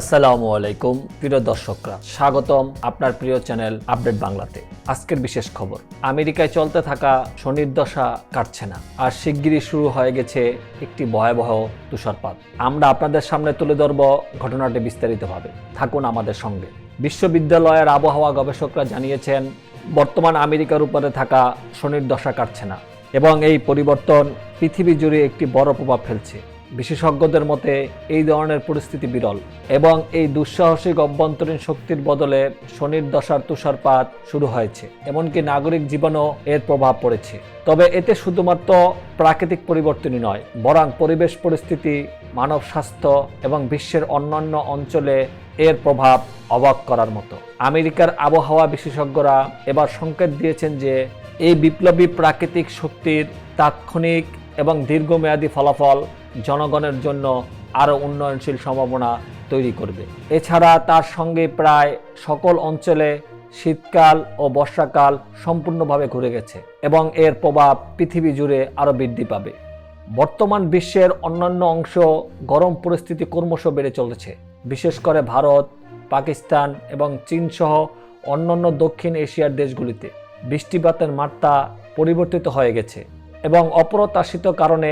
আসসালামু আলাইকুম, প্রিয় দর্শকরা। স্বাগতম আপনার প্রিয় চ্যানেল আপডেট বাংলাতে। আজকের বিশেষ খবর, আমেরিকায় চলতে থাকা শনির দশা কাটছে না, আর শিগগিরই শুরু হয়ে গেছে একটি ভয়াবহ তুষারপাত। আমরা আপনাদের সামনে তুলে ধরব ঘটনাটি বিস্তারিতভাবে। থাকুন আমাদের সঙ্গে। বিশ্ববিদ্যালয়ের আবহাওয়া গবেষকরা জানিয়েছেন, বর্তমান আমেরিকার উপরে থাকা শনির দশা কাটছে না, এবং এই পরিবর্তন পৃথিবী জুড়ে একটি বড় প্রভাব ফেলছে। বিশেষজ্ঞদের মতে, এই ধরনের পরিস্থিতি বিরল এবং এই দুঃসাহসিক অভ্যন্তরীণ শক্তির বদলে শনির দশার তুষারপাত শুরু হয়েছে, এমনকি নাগরিক জীবনও এর প্রভাব পড়েছে। তবে এতে শুধুমাত্র প্রাকৃতিক পরিবর্তনই নয়, বরং পরিবেশ পরিস্থিতি, মানব স্বাস্থ্য এবং বিশ্বের অন্যান্য অঞ্চলে এর প্রভাব অবাক করার মতো। আমেরিকার আবহাওয়া বিশেষজ্ঞরা এবার সংকেত দিয়েছেন যে, এই বিপ্লবী প্রাকৃতিক শক্তির তাৎক্ষণিক এবং দীর্ঘমেয়াদী ফলাফল জনগণের জন্য আরও উন্নয়নশীল সম্ভাবনা তৈরি করবে। এছাড়া তার সঙ্গে প্রায় সকল অঞ্চলে শীতকাল ও বর্ষাকাল সম্পূর্ণভাবে ঘুরে গেছে এবং এর প্রভাব পৃথিবী জুড়ে আরও বৃদ্ধি পাবে। বর্তমান বিশ্বের অন্যান্য অংশ গরম পরিস্থিতি ক্রমশ বেড়ে চলেছে। বিশেষ করে ভারত, পাকিস্তান এবং চীন সহ অন্যান্য দক্ষিণ এশিয়ার দেশগুলিতে বৃষ্টিপাতের মাত্রা পরিবর্তিত হয়ে গেছে এবং অপ্রত্যাশিত কারণে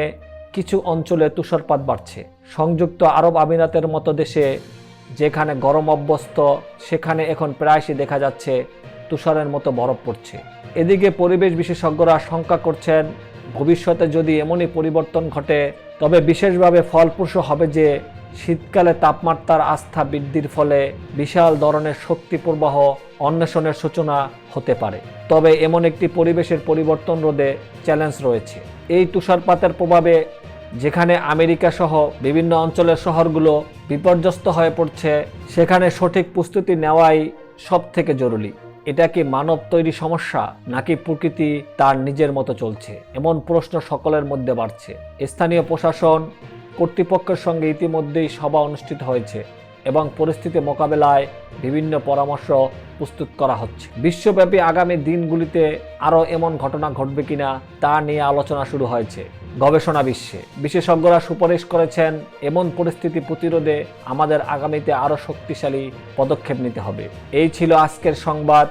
কিছু অঞ্চলে তুষারপাত বাড়ছে। সংযুক্ত আরব আমিরাতের মতো দেশে যেখানে গরম অভ্যস্ত, সেখানে এখন প্রায়শই দেখা যাচ্ছে তুষারের মতো বরফ পড়ছে। এদিকে পরিবেশ বিশেষজ্ঞরা শঙ্কা করছেন, ভবিষ্যতে যদি এমনই পরিবর্তন ঘটে, তবে বিশেষভাবে ফলপ্রসূ হবে যে শীতকালে তাপমাত্রার আস্থা বৃদ্ধির ফলে বিশাল ধরনের শক্তি প্রবাহ অন্বেষণের সূচনা হতে পারে। তবে এমন একটি পরিবেশের পরিবর্তন রোধে চ্যালেঞ্জ রয়েছে। এই তুষারপাতের প্রভাবে যেখানে আমেরিকা সহ বিভিন্ন অঞ্চলের শহরগুলো বিপর্যস্ত হয়ে পড়ছে, সেখানে সঠিক প্রস্তুতি নেওয়াই সব থেকে জরুরি। এটা কি মানব তৈরি সমস্যা, নাকি প্রকৃতি তার নিজের মতো চলছে? এমন প্রশ্ন সকলের মধ্যে বাড়ছে। স্থানীয় প্রশাসন কর্তৃপক্ষের সঙ্গে ইতিমধ্যেই সভা অনুষ্ঠিত হয়েছে। এবং পরিস্থিতি মোকাবেলায় বিভিন্ন পরামর্শ প্রস্তুত করা হচ্ছে। বিশ্বব্যাপী আগামী দিনগুলিতে আরও এমন ঘটনা ঘটবে কিনা তা নিয়ে আলোচনা শুরু হয়েছে গবেষণা বিশ্বে। বিশেষজ্ঞরা সুপারিশ করেছেন, এমন পরিস্থিতি প্রতিরোধে আমাদের আগামীতে আরও শক্তিশালী পদক্ষেপ নিতে হবে। এই ছিল আজকের সংবাদ।